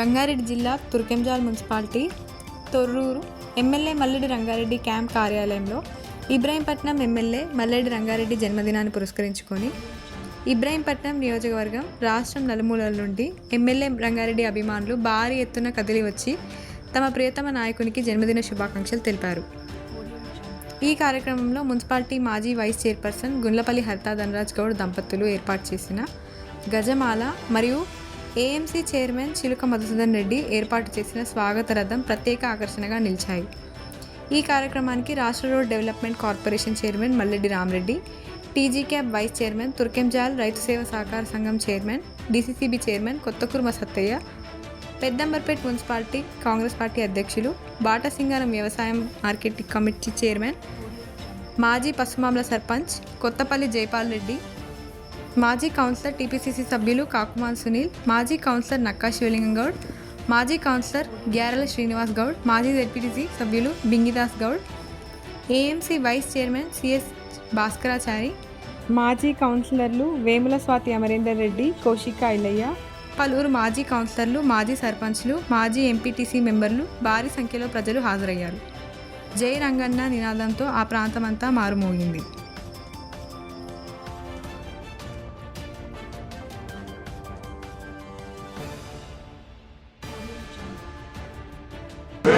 రంగారెడ్డి జిల్లా Turkayamjal municipality Torrur MLA Malreddy Rangareddy camp కార్యాలయంలో Ibrahimpatnam MLA Malreddy Rangareddy జన్మదినాన్ని పురస్కరించుకొని ఇబ్రాహీంపట్నం నియోజకవర్గం రాష్ట్రం నలుమూలల నుండి ఎమ్మెల్యే రంగారెడ్డి అభిమానులు భారీ ఎత్తున కదిలి వచ్చి తమ ప్రియతమ నాయకునికి జన్మదిన శుభాకాంక్షలు తెలిపారు. ఈ కార్యక్రమంలో మున్సిపాలిటీ మాజీ వైస్ చైర్పర్సన్ గుండ్లపల్లి హరితా ధనరాజ్ గౌడ్ దంపతులు ఏర్పాటు చేసిన గజమాల మరియు ఏఎంసీ చైర్మన్ చిలుక మధుసూదన్ రెడ్డి ఏర్పాటు చేసిన స్వాగత రథం ప్రత్యేక ఆకర్షణగా నిలిచాయి. ఈ కార్యక్రమానికి రాష్ట్ర road development corporation chairman Malleddy Rama Reddy TG CAB vice chairman Turkayamjal రైతు సేవ సహకార సంఘం chairman DCCB chairman Kothakurma Sattaiah Peddamberpet municipality Congress party అధ్యక్షులు బాటసింగారం వ్యవసాయం మార్కెటింగ్ కమిటీ చైర్మన్ మాజీ పసుమామల సర్పంచ్ కొత్తపల్లి జైపాల్ రెడ్డి మాజీ కౌన్సిలర్ టీపీసీసీ సభ్యులు కాకుమాన్ సునీల్ మాజీ కౌన్సిలర్ నక్కా శివలింగం గౌడ్ మాజీ కౌన్సిలర్ గ్యారల శ్రీనివాస్ గౌడ్ మాజీ జెడ్పీటీసీ సభ్యులు Bingidas Goud AMC vice chairman CS Bhaskarachari మాజీ కౌన్సిలర్లు వేముల స్వాతి అమరేందర్ రెడ్డి కౌశిక ఐలయ్య పలువురు మాజీ కౌన్సిలర్లు మాజీ సర్పంచ్లు మాజీ ఎంపీటీసీ మెంబర్లు భారీ సంఖ్యలో ప్రజలు హాజరయ్యారు. జై రంగన్న నినాదంతో ఆ ప్రాంతమంతా మారుమోగింది.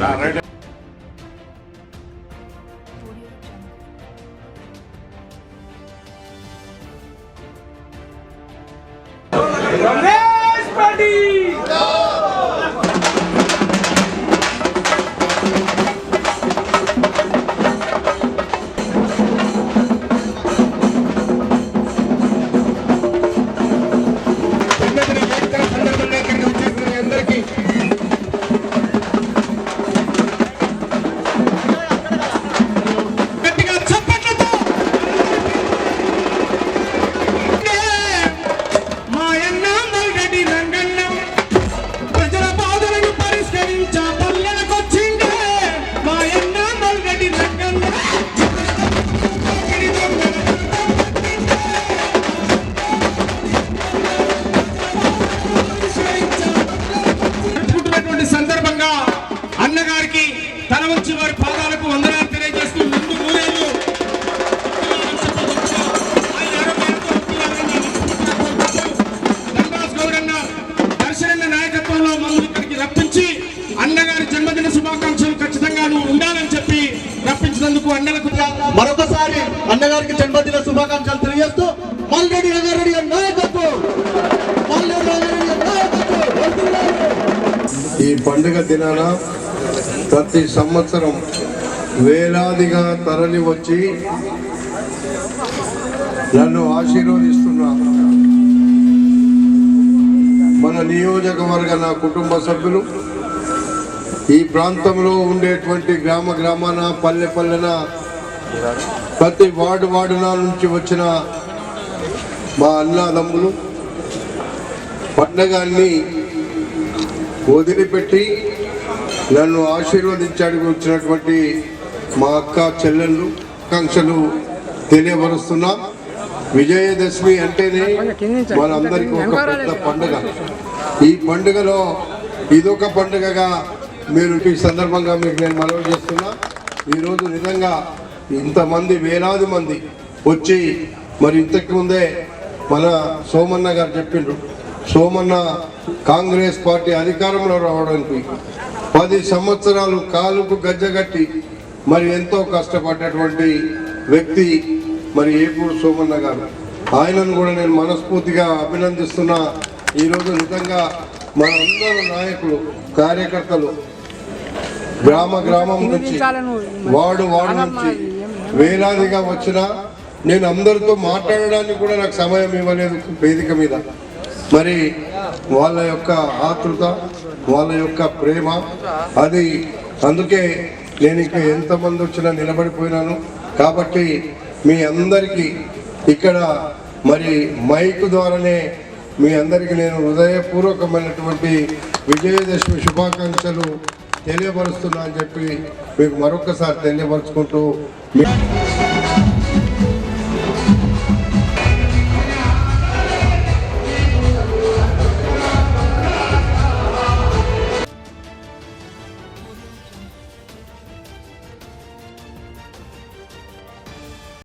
Gracias. అన్నగారికి జన్మదిన శుభాకాంక్షలు తెలియజేస్తూ మల్లెడి రంగారెడ్డి నాయకత్వం. ఈ పండుగ దినాన ప్రతి సంవత్సరం వేలాదిగా తరలి వచ్చి నన్ను ఆశీర్వదిస్తున్నా మన నియోజకవర్గ నా కుటుంబ సభ్యులు ఈ ప్రాంతంలో ఉండేటువంటి గ్రామ గ్రామాన పల్లె పల్లెన ప్రతి వార్డు వార్డున నుంచి వచ్చిన మా అన్నదమ్ములు పండగాన్ని వదిలిపెట్టి నన్ను ఆశీర్వదించడానికి వచ్చినటువంటి మా అక్క చెల్లెళ్ళు ఆకాంక్షలు తెలియపరుస్తున్నా. విజయదశమి అంటేనే మనందరికీ ఒక పెద్ద పండుగ. ఈ పండుగలో ఇదొక పండుగగా మీరు ఈ సందర్భంగా మీకు నేను మనవి చేస్తున్నా. ఈరోజు నిజంగా ఇంతమంది వేలాది మంది వచ్చి మరి ఇంతకు ముందే మన సోమన్న గారు చెప్పిండ్రు. సోమన్న కాంగ్రెస్ పార్టీ అధికారంలో రావడానికి పది సంవత్సరాలు కాలుకు గజ్జగట్టి మరి ఎంతో కష్టపడ్డటువంటి వ్యక్తి మరి ఏపూరు సోమన్న గారు. ఆయనను కూడా నేను మనస్ఫూర్తిగా అభినందిస్తున్నా. ఈరోజు నిజంగా మనందరూ నాయకులు కార్యకర్తలు గ్రామ గ్రామం నుంచి వార్డు వార్డు నుంచి వేలాదిగా వచ్చిన నేను అందరితో మాట్లాడడానికి కూడా నాకు సమయం ఇవ్వలేదు వేదిక మీద. మరి వాళ్ళ యొక్క ఆతృత వాళ్ళ యొక్క ప్రేమ అది అందుకే నేను ఇంకా ఎంతమంది వచ్చినా నిలబడిపోయినాను. కాబట్టి మీ అందరికీ ఇక్కడ మరి మైక్ ద్వారానే మీ అందరికీ నేను హృదయపూర్వకమైనటువంటి విజయదశమి శుభాకాంక్షలు తెలియపరుస్తున్నా అని చెప్పి మీకు మరొకసారి తెలియపరుచుకుంటూ